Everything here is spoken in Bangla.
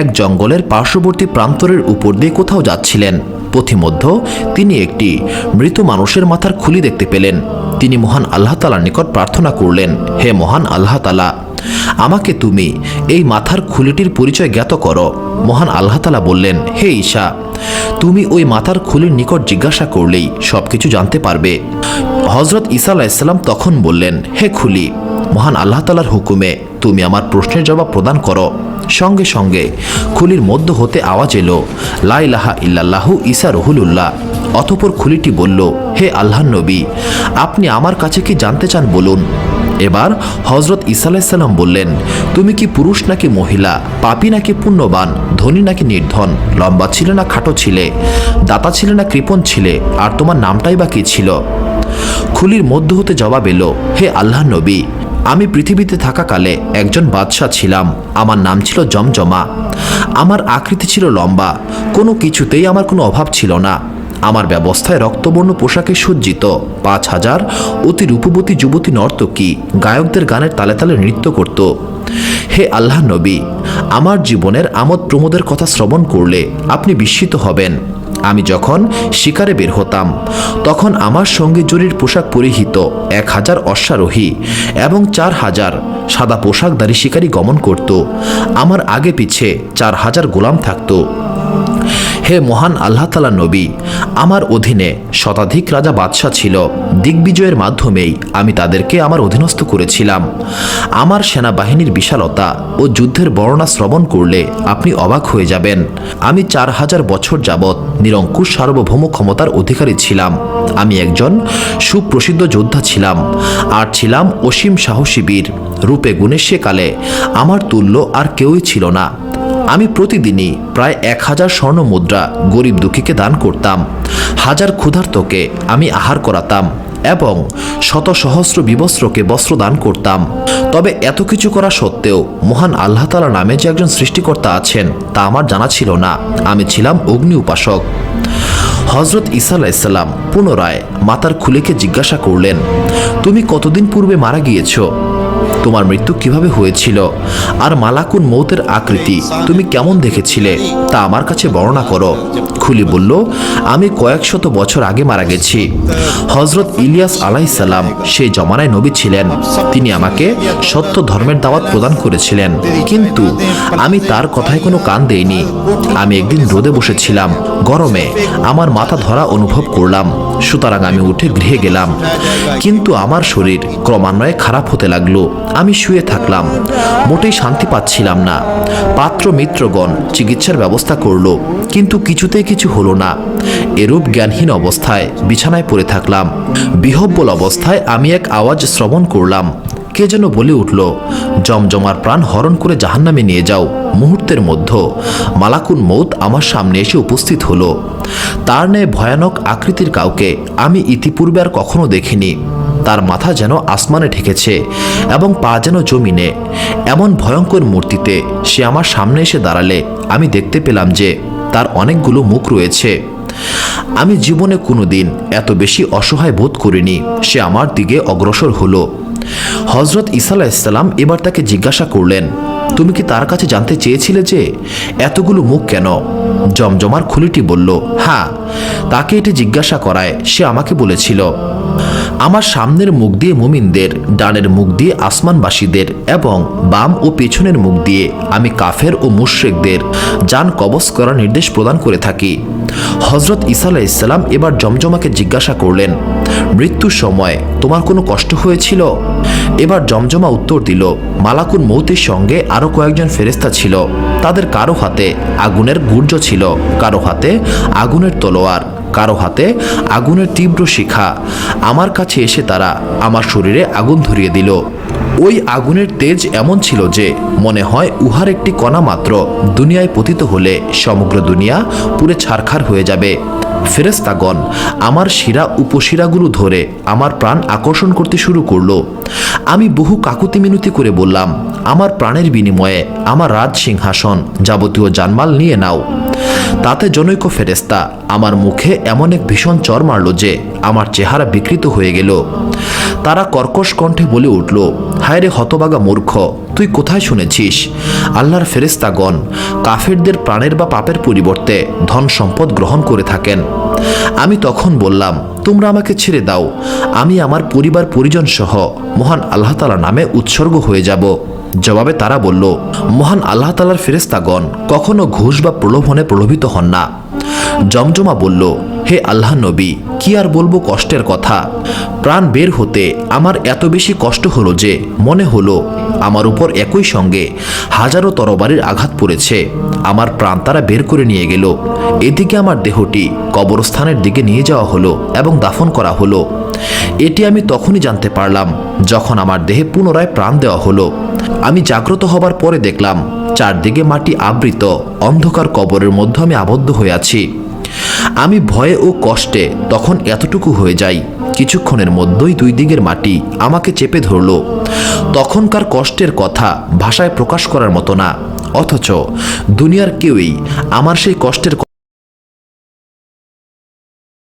এক জঙ্গলের পার্শ্ববর্তী প্রান্তরের উপর দিয়ে কোথাও যাচ্ছিলেন। পথিমধ্য তিনি একটি মৃত মানুষের মাথার খুলি দেখতে পেলেন। তিনি মহান আল্লাহ তালার নিকট প্রার্থনা করলেন, হে মহান আল্লাহ তালা, আমাকে তুমি এই মাথার খুলিটির পরিচয় জ্ঞাত করো। মহান আল্লাহ তালা বললেন, হে ঈশা, তুমি ওই মাথার খুলির নিকট জিজ্ঞাসা করলেই সবকিছু জানতে পারবে। হজরত ঈসা আলাইসাল্লাম তখন বললেন, হে খুলি, মহান আল্লাহ তালার হুকুমে তুমি আমার প্রশ্নের জবাব প্রদান করো। সঙ্গে সঙ্গে খুলির মধ্য হতে আওয়াজ এলো লাইলাহা ইল্লাল্লাহু ঈসা রহুলুল্লাহ। অতপর খুলিটি বলল, হে আল্লাহ নবী, আপনি আমার কাছে কি জানতে চান বলুন? এবার হজরত আলাইসাল্লাম বললেন, তুমি কি পুরুষ নাকি মহিলা, পাপি নাকি পুণ্যবান, ধনী নাকি নির্ধন, লম্বা ছিলে না খাটো ছিলে, দাতা ছিলে না কৃপণ ছিলে, আর তোমার নামটাই বা কি ছিল? খুলির মধ্য হতে জবাব এলো, হে আল্লাহ নবী আমি পৃথিবীতে থাকাকালে একজন বাদশাহ ছিলাম। আমার নাম ছিল জমজমা। আমার আকৃতি ছিল লম্বা। কোনো কিছুতেই আমার কোনো অভাব ছিল না। আমার ব্যবস্থায় রক্তবর্ণ পোশাকে সজ্জিত। পাঁচ হাজার অতি রূপবতী যুবতী নর্তকী গায়কদের গানের তালে তালে নৃত্য করত। হে আল্লাহ নবী, আমার জীবনের আমোদ প্রমোদের কথা শ্রবণ করলে আপনি বিস্মিত হবেন। আমি যখন শিকারে বের হতাম, তখন আমার সঙ্গে জরির পোশাক পরিহিত এক হাজার অশ্বারোহী এবং চার হাজার সাদা পোশাকধারী শিকারী গমন করত। আমার আগে পিছে চার হাজার গোলাম থাকতো। হে মহান আল্লাহ তালা নবী, আমার অধীনে শতাধিক রাজা বাদশাহ ছিল। দিগ্বিজয়ের মাধ্যমেই আমি তাদেরকে আমার অধীনস্থ করেছিলাম। আমার সেনাবাহিনীর বিশালতা ও যুদ্ধের বর্ণনা শ্রবণ করলে আপনি অবাক হয়ে যাবেন। আমি চার হাজার বছর যাবৎ নিরঙ্কুশ সার্বভৌম ক্ষমতার অধিকারী ছিলাম। আমি একজন সুপ্রসিদ্ধ যোদ্ধা ছিলাম। আর ছিলাম অসীম সাহসী বীর। রূপে গুণে সেকালে আমার তুল্য আর কেউই ছিল না। আমি প্রতিদিনই প্রায় এক হাজার স্বর্ণ মুদ্রা গরিব দুঃখীকে দান করতাম। হাজার ক্ষুধার্তকে আমি আহার করাতাম এবং শত সহস্র বিবস্ত্রকে বস্ত্র দান করতাম। তবে এত কিছু করা সত্ত্বেও মহান আল্লাহ তালা নামে যে একজন সৃষ্টিকর্তা আছেন তা আমার জানা ছিল না। আমি ছিলাম অগ্নি উপাসক। হজরত ইসা পুনরায় মাতার খুলেকে জিজ্ঞাসা করলেন, তুমি কতদিন পূর্বে মারা গিয়েছো? তোমার মৃত্যু কীভাবে হয়েছিল? আর মালাকুন মৌতের আকৃতি তুমি কেমন দেখেছিলে তা আমার কাছে বর্ণনা করো। খুলি বলল, আমি কয়েক শত বছর আগে মারা গেছি। হজরত ইলিয়াস আলাইসাল্লাম সেই জমানায় নবী ছিলেন। তিনি আমাকে সত্য ধর্মের দাওয়াত প্রদান করেছিলেন। কিন্তু আমি তার কথায় কোনো কান দেইনি। আমি একদিন রোদে বসেছিলাম, গরমে আমার মাথা ধরা অনুভব করলাম। সুতরাং আমি উঠে গৃহে গেলাম। কিন্তু আমার শরীর ক্রমান্বয়ে খারাপ হতে লাগল। আমি শুয়ে থাকলাম। মোটেই শান্তি পাচ্ছিলাম না। পাত্র মিত্রগণ চিকিৎসার ব্যবস্থা করল, কিন্তু কিছুতেই কিছু হলো না। এরূপ জ্ঞানহীন অবস্থায় বিছানায় পড়ে থাকলাম। বিহব্বল অবস্থায় আমি এক আওয়াজ শ্রবণ করলাম। কে যেন বলে উঠল, জমজমার প্রাণ হরণ করে জাহান্নামে নিয়ে যাও। মুহূর্তের মধ্যে মালাকুন মৌত আমার সামনে এসে উপস্থিত হলো। তার ন্যায় ভয়ানক আকৃতির কাউকে আমি ইতিপূর্বে আর কখনো দেখিনি। তার মাথা যেন আসমানে ঠেকেছে এবং পা যেন জমিনে। এমন ভয়ঙ্কর মূর্তিতে সে আমার সামনে এসে দাঁড়ালে আমি দেখতে পেলাম যে তার অনেকগুলো মুখ রয়েছে। আমি জীবনে কোনোদিন এত বেশি অসহায় বোধ করিনি, সে আমার দিকে অগ্রসর হলো। হজরত ইসা আলাইসাল্লাম এবার তাকে জিজ্ঞাসা করলেন, তুমি কি তার কাছে জানতে চেয়েছিলে যে এতগুলো মুখ কেন? জমজমার খুলিটি বলল হ্যাঁ তাকে এটি জিজ্ঞাসা করায় সে আমাকে বলেছিল। আমার সামনের মুখ দিয়ে মুমিনদের, ডানের মুখ দিয়ে আসমানবাসীদের এবং বাম ও পেছনের মুখ দিয়ে আমি কাফের ও মুশ্রেকদের যান কবজ করার নির্দেশ প্রদান করে থাকি। হজরত ইসা আলাইসাল্লাম এবার জমজমাকে জিজ্ঞাসা করলেন, মৃত্যুর সময় তোমার কোনো কষ্ট হয়েছিল? এবার জমজমা উত্তর দিল মালাকুন মৌতির সঙ্গে আরও কয়েকজন ফেরেস্তা ছিল। তাদের কারও হাতে আগুনের গুর্জ ছিল, কারও হাতে আগুনের তলোয়ার। কারও হাতে আগুনের তীব্র শিখা। আমার কাছে এসে তারা আমার শরীরে আগুন ধরিয়ে দিল। ওই আগুনের তেজ এমন ছিল যে, মনে হয় উহার একটি কণা মাত্র। দুনিয়ায় পতিত হলে সমগ্র দুনিয়া পুরে ছারখার হয়ে যাবে। ফেরেস্তাগণ আমার শিরা উপশিরাগুলো ধরে আমার প্রাণ আকর্ষণ করতে শুরু করল। আমি বহু কাকুতি মিনতি করে বললাম, আমার প্রাণের বিনিময়ে আমার রাজ সিংহাসন যাবতীয় জানমাল নিয়ে নাও। তাতে জনৈক ফেরেস্তা আমার মুখে এমন এক ভীষণ চর মারল যে আমার চেহারা বিকৃত হয়ে গেল। তারা কর্কশ কণ্ঠে বলে উঠল হায় রে হতবাগা মূর্খ, তুই কোথায় শুনেছিস? আল্লাহর ফেরেস্তাগণ কাফেরদের প্রাণের বা পাপের পরিবর্তে ধন সম্পদ গ্রহণ করে থাকেন। আমি তখন বললাম, তোমরা আমাকে ছেড়ে দাও, আমি আমার পরিবার পরিজন সহ মহান আল্লাহ তালা নামে উৎসর্গ হয়ে যাব। জবাবে তারা বলল, মহান আল্লাহ তালার ফেরেস্তাগণ কখনো ঘুষ বা প্রলোভনে প্রলোভিত হন না। জমজমা বলল হে আল্লাহ নবী, কি আর বলব কষ্টের কথা? প্রাণ বের হতে আমার এত বেশি কষ্ট হলো যে, মনে হলো আমার উপর একই সঙ্গে হাজারো তরবারির আঘাত পড়েছে। আমার প্রাণ তারা বের করে নিয়ে গেল। এদিকে আমার দেহটি কবরস্থানের দিকে নিয়ে যাওয়া হলো এবং দাফন করা হলো। এটি আমি তখনই জানতে পারলাম যখন আমার দেহে পুনরায় প্রাণ দেওয়া হলো। আমি জাগ্রত হবার পরে দেখলাম, চারদিকে মাটি আবৃত, অন্ধকার কবরের মধ্যে আমি আবদ্ধ হয়ে আছি। আমি ভয়ে ও কষ্টে তখন এতটুকু হয়ে যাই। কিছুক্ষণের মধ্যেই দুই দিকের মাটি আমাকে চেপে ধরল। তখনকার কষ্টের কথা ভাষায় প্রকাশ করার মতো না। অথচ দুনিয়ার কেউই আমার সেই কষ্টের